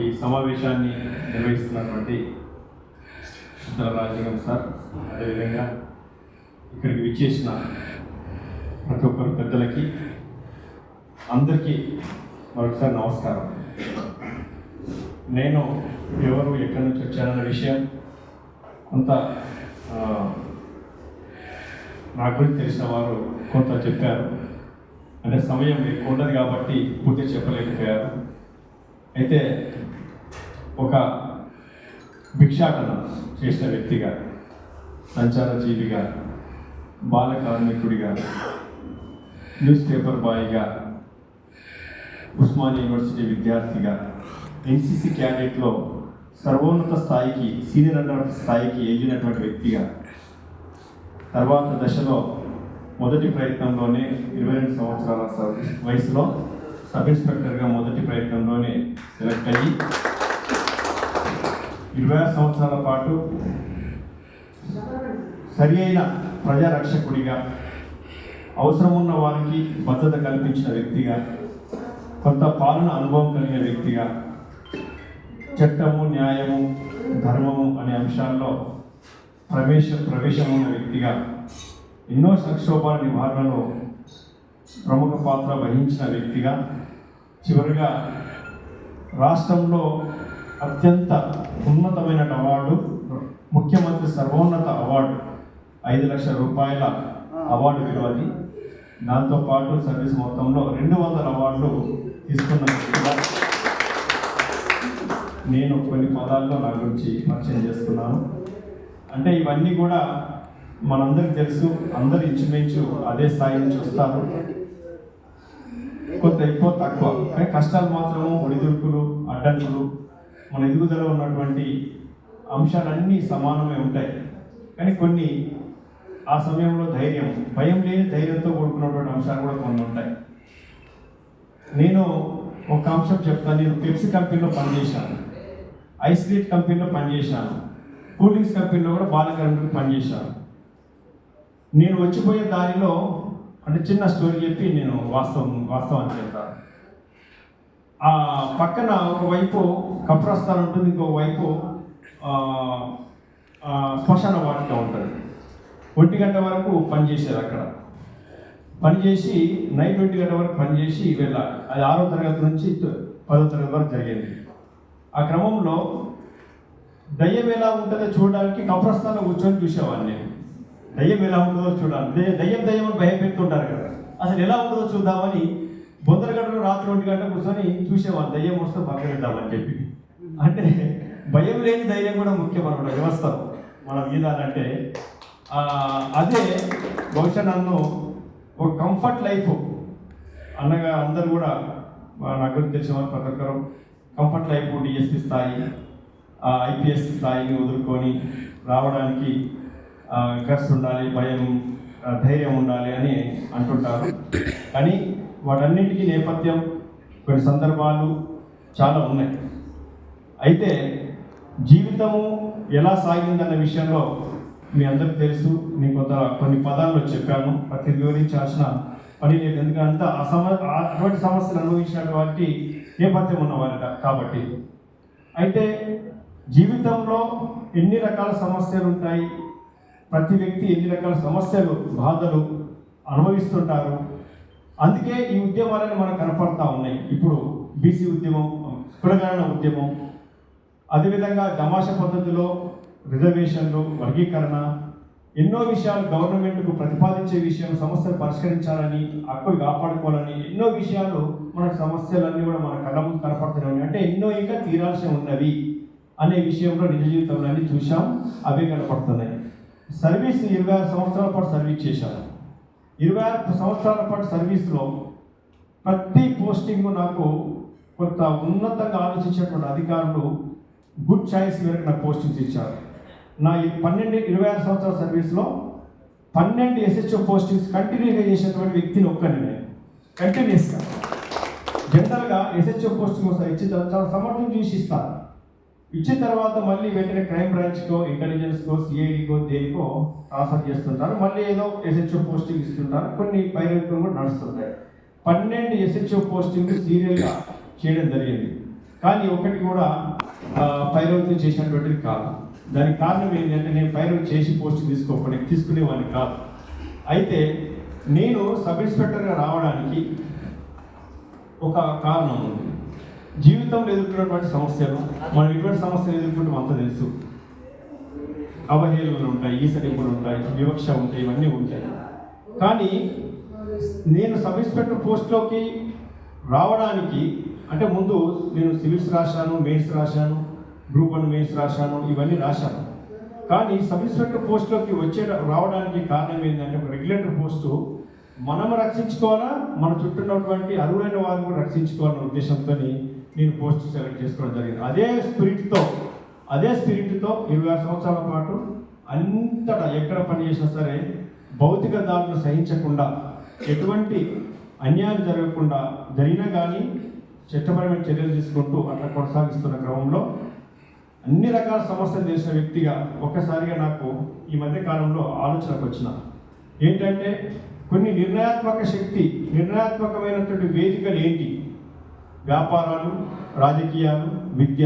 ఈ సమావేశాన్ని నిర్వహిస్తున్నటువంటి శుద్ధల సార్ అదేవిధంగా ఇక్కడికి విచ్చేసిన ప్రతి ఒక్కరు పెద్దలకి అందరికీ మరొకసారి నమస్కారం. నేను ఎవరు ఎక్కడి నుంచి వచ్చానన్న విషయం కొంత నా గురించి తెలిసిన వారు కొంత చెప్పారు. అంటే సమయం ఎక్కువ ఉండదు కాబట్టి పూర్తి చెప్పలేకపోయారు. అయితే ఒక భిక్షాటన చేసిన వ్యక్తిగా సంచార జీవిగా బాల కార్మికుడిగా న్యూస్ పేపర్ బాయ్గా ఉస్మానియా యూనివర్సిటీ విద్యార్థిగా ఎన్సీసీ క్యాడెట్లో సర్వోన్నత స్థాయికి సీనియర్ అన్నటువంటి స్థాయికి ఎదిగినటువంటి వ్యక్తిగా తర్వాత దశలో మొదటి ప్రయత్నంలోనే ఇరవై రెండు సంవత్సరాల వయసులో సబ్ ఇన్స్పెక్టర్గా మొదటి ప్రయత్నంలోనే సెలెక్ట్ అయ్యి ఇరవై ఆరు సంవత్సరాల పాటు సరి అయిన ప్రజారక్షకుడిగా అవసరం ఉన్న వారికి భద్రత కల్పించిన వ్యక్తిగా కొంత పాలన అనుభవం కలిగిన వ్యక్తిగా చట్టము న్యాయము ధర్మము అనే అంశాల్లో ప్రవేశ ప్రవేశం ఉన్న వ్యక్తిగా ఎన్నో సంక్షోభాల నివారణలో ప్రముఖ పాత్ర వహించిన వ్యక్తిగా చివరిగా రాష్ట్రంలో అత్యంత ఉన్నతమైన అవార్డు ముఖ్యమంత్రి సర్వోన్నత అవార్డు ఐదు లక్షల రూపాయల అవార్డు విలువది దాంతోపాటు సర్వీస్ మొత్తంలో రెండు వందల అవార్డులు తీసుకున్న వ్యక్తిగా నేను కొన్ని పదాల్లో నా గురించి పరిచయం చేస్తున్నాను. అంటే ఇవన్నీ కూడా మనందరికి తెలుసు అందరు ఇంచుమించు అదే స్థాయి నుంచి వస్తారు కొంత ఎక్కువ తక్కువ. కానీ కష్టాలు మాత్రము ఒడిదుడుకులు అడ్డంకులు మన ఎదుగుదల ఉన్నటువంటి అంశాలన్నీ సమానమే ఉంటాయి. కానీ కొన్ని ఆ సమయంలో ధైర్యం భయం లేని ధైర్యంతో కూడుకున్నటువంటి అంశాలు కూడా కొన్ని ఉంటాయి. నేను ఒక అంశం చెప్తాను. నేను పెప్సీ కంపెనీలో పనిచేశాను. ఐస్ క్రీట్ కంపెనీలో పనిచేశాను. కూల్ డ్రింక్స్ కంపెనీలో కూడా బాలకరంలో పనిచేశాను నేను వచ్చిపోయే దారిలో అంటే చిన్న స్టోరీ చెప్పి నేను వాస్తవం వాస్తవాన్ని చెప్తాను ఆ పక్కన ఒకవైపు కప్రస్థానం ఉంటుంది ఇంకోవైపు శ్మశాన వాటిక ఉంటుంది. ఒంటి గంట వరకు పనిచేశారు అక్కడ. పనిచేసి నైట్ ఒంటి గంట వరకు పనిచేసి వెళ్ళాలి. అది ఆరో తరగతి నుంచి పదో తరగతి వరకు జరిగింది. ఆ క్రమంలో దయ్యం ఎలా ఉంటుందో చూడడానికి కప్రస్థానం కూర్చొని చూసేవాడిని నేను. దయ్యం ఎలా ఉంటుందో చూడాలి. దయ్యం దయ్యం అని భయం పెడుతుంటారు కదా. అసలు ఎలా ఉండదో చూద్దామని బొందరగడ్డలో రాత్రి ఒంటి గంట కూర్చొని చూసేవాళ్ళు దయ్యం వస్తే పక్కనిద్దామని చెప్పి. అంటే భయం లేని ధైర్యం కూడా ముఖ్యం అనమాట వ్యవస్థలో మనం ఈదాలంటే అదే బహుశా నన్ను ఒక కంఫర్ట్ లైఫ్ అనగా అందరూ కూడా నాకు తెలిసిన వారు ప్రతి ఒక్కరు కంఫర్ట్ లైఫ్ డిఎస్పి స్థాయి ఐపీఎస్ స్థాయిని వదులుకొని రావడానికి గట్స్ ఉండాలి భయం ధైర్యం ఉండాలి అని అంటుంటారు. కానీ వాటన్నింటికీ నేపథ్యం కొన్ని సందర్భాలు చాలా ఉన్నాయి. అయితే జీవితము ఎలా సాగిందన్న విషయంలో మీ అందరికి తెలుసు. నేను కొంత కొన్ని పదాల్లో చెప్పాను. ప్రతి వివరించాల్సిన పని లేదు. ఎందుకంటే అంత అటువంటి సమస్యలు అనుభవించినటువంటి నేపథ్యం ఉన్నవారట కాబట్టి. అయితే జీవితంలో ఎన్ని రకాల సమస్యలు ఉంటాయి? ప్రతి వ్యక్తి ఎన్ని రకాల సమస్యలు బాధలు అనుభవిస్తుంటారు. అందుకే ఈ ఉద్యమాలని మనకు కనపడతా ఉన్నాయి. ఇప్పుడు బీసీ ఉద్యమం కులగణన ఉద్యమం అదేవిధంగా దమాష పద్ధతిలో రిజర్వేషన్లు వర్గీకరణ ఎన్నో విషయాలు గవర్నమెంట్కు ప్రతిపాదించే విషయం సమస్యలు పరిష్కరించాలని హక్కులు కాపాడుకోవాలని ఎన్నో విషయాలు మన సమస్యలన్నీ కూడా మన కళ్ళ ముందు కనపడుతున్నాయి. అంటే ఎన్నో ఇంకా తీరాల్సి ఉన్నవి అనే విషయంలో నిజ జీవితంలో అన్ని చూసాం అవే కనపడుతున్నాయి. సర్వీస్ ఇరవై ఆరు సంవత్సరాల పాటు సర్వీస్ చేశాను ఇరవై ఆరు సంవత్సరాల పాటు సర్వీస్లో ప్రతి పోస్టింగ్ నాకు కొంత ఉన్నతంగా ఆలోచించేటువంటి అధికారులు గుడ్ చాయిస్ మేరకు నాకు పోస్టింగ్స్ ఇచ్చారు. నా ఈ పన్నెండు ఇరవై ఆరు సంవత్సరాల సర్వీస్లో పన్నెండు ఎస్హెచ్ఓ పోస్టింగ్స్ కంటిన్యూగా చేసినటువంటి వ్యక్తిని ఒక్కని నేను. కంటిన్యూస్గా. జనరల్గా ఎస్హెచ్ఓ పోస్టింగ్ వస్తాయి ఇచ్చి చాలా సమర్థం చూసి ఇస్తాను. ఇచ్చిన తర్వాత మళ్ళీ వెంటనే క్రైమ్ బ్రాంచ్కో ఇంటెలిజెన్స్కో సిఐడికో దేనికో ట్రాన్స్ఫర్ చేస్తుంటారు. మళ్ళీ ఏదో ఎస్హెచ్ఓ పోస్టింగ్ ఇస్తుంటారు. కొన్ని పైరవిత్వం కూడా నడుస్తుంటాయి. పన్నెండు ఎస్హెచ్ఓ పోస్టింగ్ సీరియల్గా చేయడం జరిగింది. కానీ ఒకటి కూడా ఆ, చేసినటువంటిది కాదు. దానికి కారణం ఏంటంటే నేను పైరవి చేసి పోస్టింగ్ తీసుకోకపోయి తీసుకునేవాడిని కాదు. అయితే నేను సబ్ ఇన్స్పెక్టర్గా రావడానికి ఒక కారణం ఉంది. జీవితంలో ఎదుర్కొన్నటువంటి సమస్యలు మనం ఇటువంటి సమస్యలు ఎదుర్కొంటే అంత తెలుసు. అవహేళనలు ఉంటాయి ఈసరింపులు ఉంటాయి వివక్ష ఉంటాయి ఇవన్నీ ఉంటాయి. కానీ నేను సబ్ ఇన్స్పెక్టర్ పోస్ట్లోకి రావడానికి అంటే ముందు నేను సివిల్స్ రాశాను మెయిన్స్ రాశాను గ్రూప్ వన్ మెయిన్స్ రాశాను ఇవన్నీ రాశాను. కానీ సబ్ ఇన్స్పెక్టర్ పోస్ట్లోకి వచ్చే రావడానికి కారణం ఏంటంటే ఒక రెగ్యులేటర్ పోస్టు మనం రక్షించుకోవాలా? మన చుట్టూ ఉన్నటువంటి అరువులైన వారిని కూడా రక్షించుకోవాలనే ఉద్దేశంతో నేను పోస్ట్ సెలెక్ట్ చేసుకోవడం జరిగింది. అదే స్పిరిట్తో అదే స్పిరిట్తో ఇరవై ఆరు సంవత్సరాల పాటు అంతటా ఎక్కడ పని చేసినా సరే భౌతిక దాడులు సహించకుండా ఎటువంటి అన్యాయం జరగకుండా జరిగినా కానీ చట్టపరమైన చర్యలు తీసుకుంటూ అట్లా కొనసాగిస్తున్న క్రమంలో అన్ని రకాల సమస్యలు చేసిన వ్యక్తిగా ఒక్కసారిగా నాకు ఈ మధ్య కాలంలో ఆలోచనకు వచ్చిన. ఏంటంటే కొన్ని నిర్ణయాత్మక శక్తి నిర్ణయాత్మకమైనటువంటి వేదికలు ఏంటి? వ్యాపారాలు రాజకీయాలు విద్య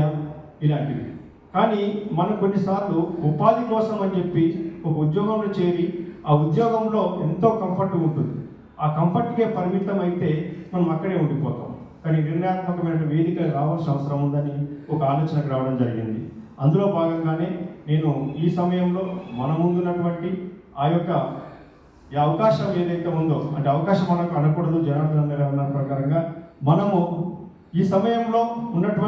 ఇలాంటివి. కానీ మనం కొన్నిసార్లు ఉపాధి కోసం అని చెప్పి ఒక ఉద్యోగంలో చేరి ఆ ఉద్యోగంలో ఎంతో కంఫర్ట్ ఉంటుంది. ఆ కంఫర్ట్కే పరిమితం అయితే మనం అక్కడే ఉండిపోతాం. కానీ నిర్ణయాత్మకమైన వేదిక రావాల్సిన అవసరం ఉందని ఒక ఆలోచనకు రావడం జరిగింది. అందులో భాగంగానే నేను ఈ సమయంలో మన ముందున్నటువంటి ఆ యొక్క ఈ అవకాశం ఏదైతే ఉందో అంటే అవకాశం మనకు అనకూడదు జనార్దన్ అన్న ప్రకారంగా మనము ఈ సమయంలో ఉన్నటువంటి